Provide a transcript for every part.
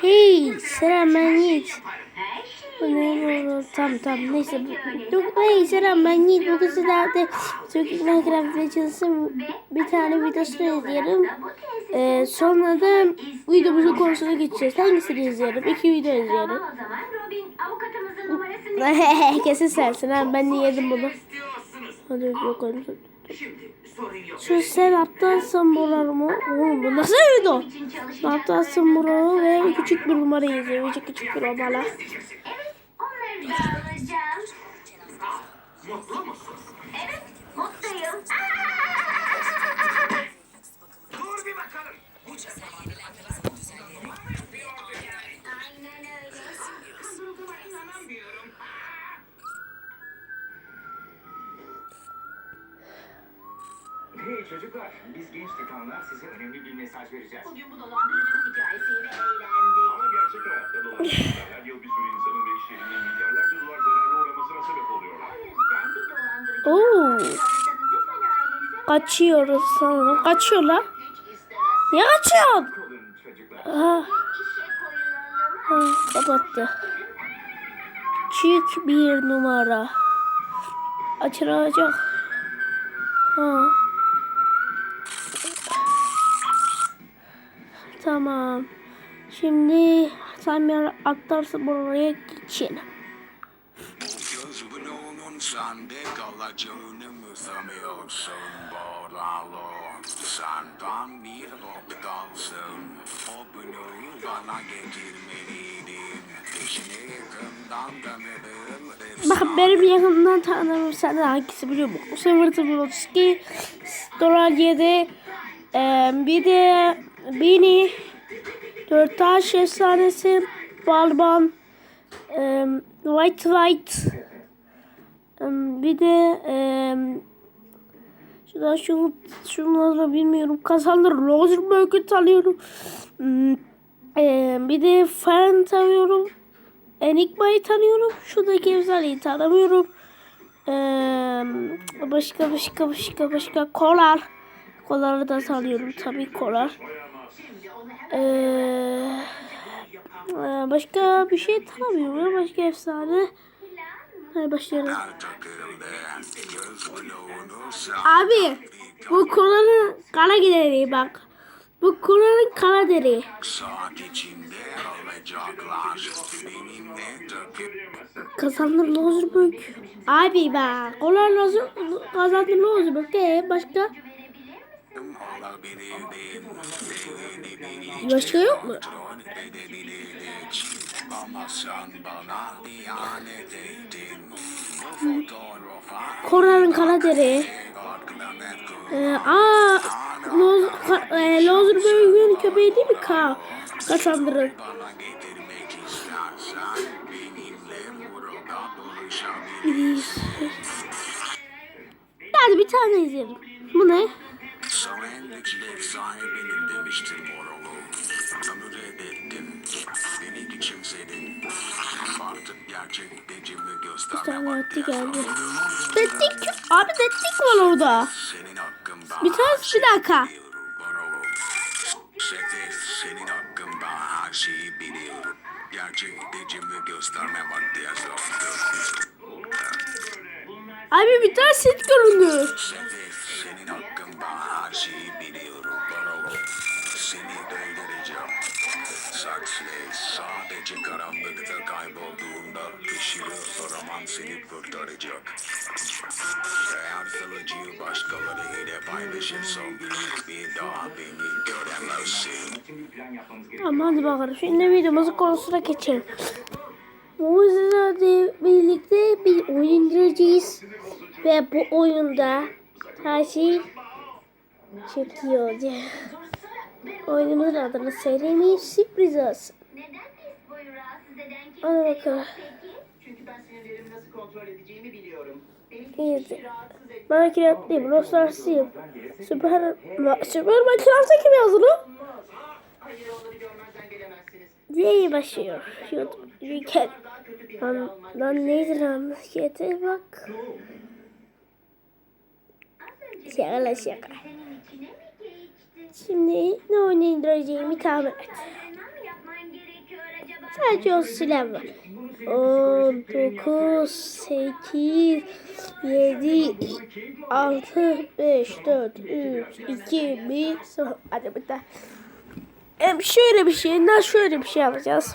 Hey selam ben Yiğit. Bu? Tamam tamam neyse. Bu- Hey selam ben Yiğit. Bugün sizlerde Türk Minecraft Legends'ın bir tane videosunu izleyelim. Ee, sonra da videomuzun konusuna geçeceğiz. Hangisini izleyelim? İki video izleyelim. Kesin sensin ha. Ben de yedim bunu. Hadi yok hadi. Şimdi yok. Şu sen aptalsın buralar mı? Oğlum bu nasıl video? Aptalsın buralı ve küçük bir numara yazıyor. Küçük küçük bir numara. Evet onları da alacağım. Hey çocuklar, biz genç titanlar size önemli bir mesaj vereceğiz. Bugün bu dolandırıcılık hikayesiyle eğlendik. Ama gerçek hayatta dolandırıcılar her yıl bir sürü insanın ve iş yerinin milyarlarca dolar zararı uğramasına sebep oluyorlar. O yüzden bir dolandırıcı Oo. Kaçıyoruz sanırım. Kaçıyorlar. Niye kaçıyorsun? Olun çocuklar. Ah, İşe koyulalım. ah, kapattı. Küçük bir numara. Açılacak. Ha. Tamam. Şimdi sen bir aktarsın buraya geçin. Gözümün sende kalacağını mı sanıyorsun Boralo? Senden bir not kalsın. O bunu bana getirmeliydin. Peşine yakından tanıdığım Bak benim yakından tanıdığım senden hangisi biliyor musun? 0032 dolar 7 ee, bir de Bini Dört Taş Efsanesi Balban ee, White White ee, bir de ee, şuradan şunu şunları bilmiyorum kazanır Rosenberg'ü tanıyorum Hmm, ee, bir de Fern tanıyorum Enigma'yı tanıyorum. Şuradaki efsaneyi tanımıyorum. Ee, başka başka başka başka kolar. Kolar'ı da tanıyorum tabii kolar. Ee, e, başka bir şey tanımıyorum. Başka efsane. Hadi başlayalım. Abi bu kolanın kara gideri bak. Bu kolanın kara deri. saat içinde alacaklar. Benimle takıl. Kazanır Lozberg. Abi bak. Kazanır Lozberg. Ee, başka? Başka yok mu? Karaderi. adlanet Ee, aa, Loz, ka, e, Lozerberg'in köpeği değil mi? Ka, buluşabilirsin. Hadi bir tane izleyelim. Bu ne? Söyleyecek sahibinin demiştim Morolu. Onu reddettim. Beni küçümsedin. Artık gerçek Bir gösterme vakti geldi. Dedik. Abi dedik var orada. Senin hakkında Bir tane bir dakika. Sete senin hakkında her şeyi biliyorum. Gerçek gücümü gösterme vakti hazırlanıyor. Abi bir tane set göründü. Sete şeyi biliyorum Morolu. Seni öldüreceğim. Saksile sadece karanlıkta kaybolduğunda ışığı soraman seni kurtaracak. Eğer kılıcı başkaları ile paylaşırsan bir daha beni göremezsin. Ama hadi bakalım. Şimdi videomuzun konusuna geçelim. Bu sizlerle birlikte bir oyun indireceğiz. Ve bu oyunda her şey çekiyor. Oyunumuzun adını söylemeyeyim sürpriz olsun. Kimse bakalım. Çünkü ben sinirlerimi nasıl kontrol edeceğimi biliyorum. Beni İyi. hiçbir şey etmez. Minecraft'lıyım, Rostars'ıyım. Süper, Süper Minecraft'a kim yazdı lan? Hayır onları görmezden gelemezsiniz. diye başlıyor. YouTube. Hale Lan, lan neydi lan? Kete bak. Şaka şaka. Şimdi ne indireceğimi tahmin et. Sadece o silah var. 10, 9, 8, 7, 6, 5, 4, 3, 2, 1, 0. Hadi bir daha. Hem şöyle bir şey, daha şöyle bir şey yapacağız.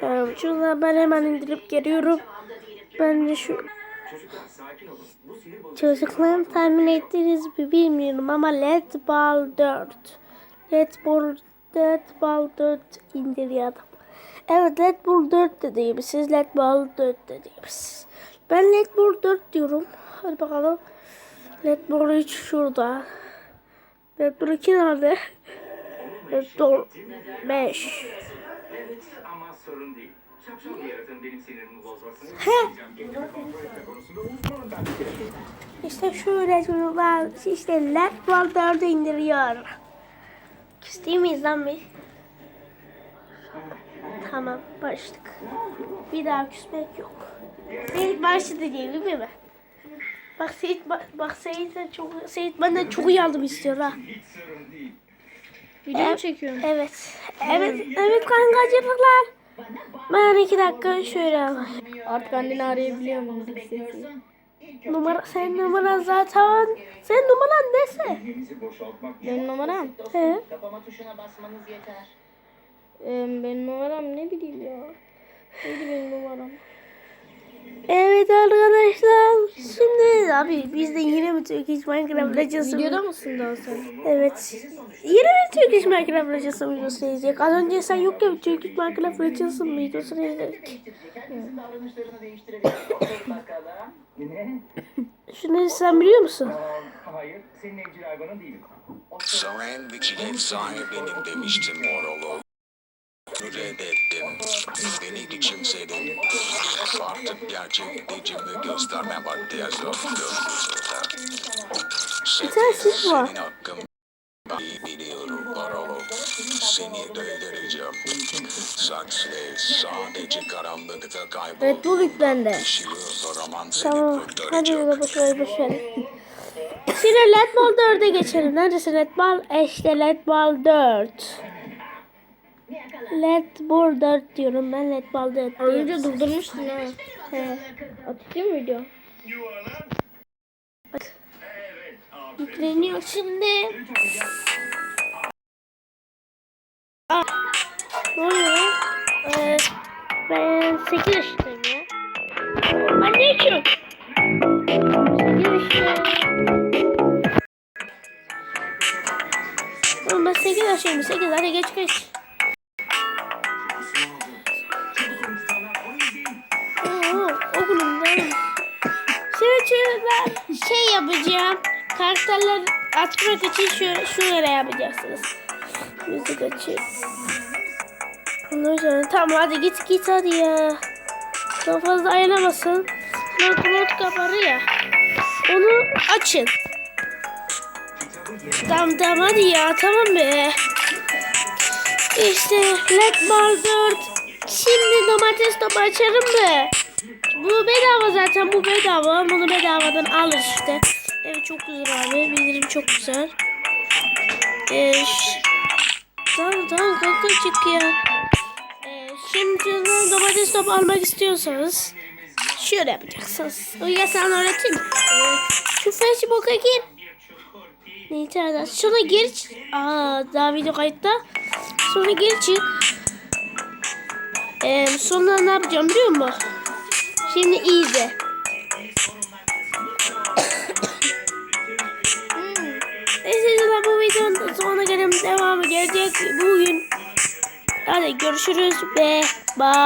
Tamam, şuradan ben hemen indirip geliyorum. Ben de şu Çocuklarım tahmin ettiniz mi bilmiyorum ama Let Ball 4. Let Ball, Let Ball 4 indiriyordum. Evet Let Ball 4 de diyebilirsiniz. Let Ball 4 de diyebilirsiniz. Ben Let Ball 4 diyorum. Hadi bakalım. Let Ball 3 şurada. Let Ball 2 nerede? Let Ball 5. Evet ama sorun değil. Şapşal bir yaratığın benim sinirimi bozmasını kontrol etme konusunda İşte şöyle çocuklar işte Let Ball 4'ü indiriyor. Küstüğüm miyiz lan bir? Tamam barıştık. Bir daha küsmek yok. Seyit başladı diye değil mi? Bak Seyit, bak, Seyit, çok, Seyit benden çok yardım istiyor ha. Video mu çekiyorsun? Evet. Evet, evet kankacıklar. Ben iki dakika şöyle alayım. Artık anneni arayabiliyor musun? Numara, sen numaran zaten. Sen numaran neyse. Benim numaram. He. Kapama tuşuna basmanız yeter. Ee, benim numaram ne bileyim ya. Neydi benim numaram? Evet arkadaşlar. Şimdi abi biz de yine bir Turkish Minecraft Legends Videoda mısın daha sen? Evet. Yine bir Turkish Minecraft Legends videosu izleyecek. Az önce sen yokken bir Turkish Minecraft Legends videosunu izledik. Şunu sen biliyor musun? Hayır, senin evcil hayvanın değilim. Sandviçin ev sahibinim demiştim Morolo. Reddettim. Beni küçümsedin. Artık gerçek gücümü gösterme vakti yazıyordu. tane sis var. İyi biliyorum Morolo. Seni dövdüreceğim. Saksle sadece karanlıkta kaybol. Red. Işığı zaman seni Tamam. Hadi ver boş ver. Şimdi Let Ball 4'e geçelim. Neredesin Let Ball? İşte Let Ball 4. Let 4 diyorum ben Let Ball 4 Az diyorum. önce durdurmuştun ha. He. Atayım mı video? Yükleniyor şimdi. Aa, ne oluyor? Ee, ben 8 yaşındayım ya. Ben ne içiyorum? 8 yaşındayım. Oğlum ben 8 yaşındayım. 8 hadi geç geç. Şey yapacağım. Karakterler açmak için şöyle, şöyle yapacaksınız. Müzik açayım. Ondan sonra tamam hadi git git hadi ya. Daha fazla ayılamasın. Not not kaparı ya. Onu açın. Tamam tamam hadi ya tamam be. İşte Let Ball 4. Şimdi domates topu açarım mı? Bu bedava zaten bu bedava. Bunu bedavadan alır işte. Evet çok güzel abi. Bildirim çok güzel. Ee, tamam tamam kanka çık ya. Ee, şimdi domates topu almak istiyorsanız şöyle yapacaksınız. Ya sen öğreteyim. Ee, şu Facebook'a gir. Ne internet? Şuna gir. Aa daha video kayıtta. Sonra gir çık. Ee, sonra ne yapacağım biliyor musun? Şimdi iyi de. Hmm. Neyse canım bu videonun sonuna gelelim. Devamı gelecek bugün. Hadi görüşürüz ve bye.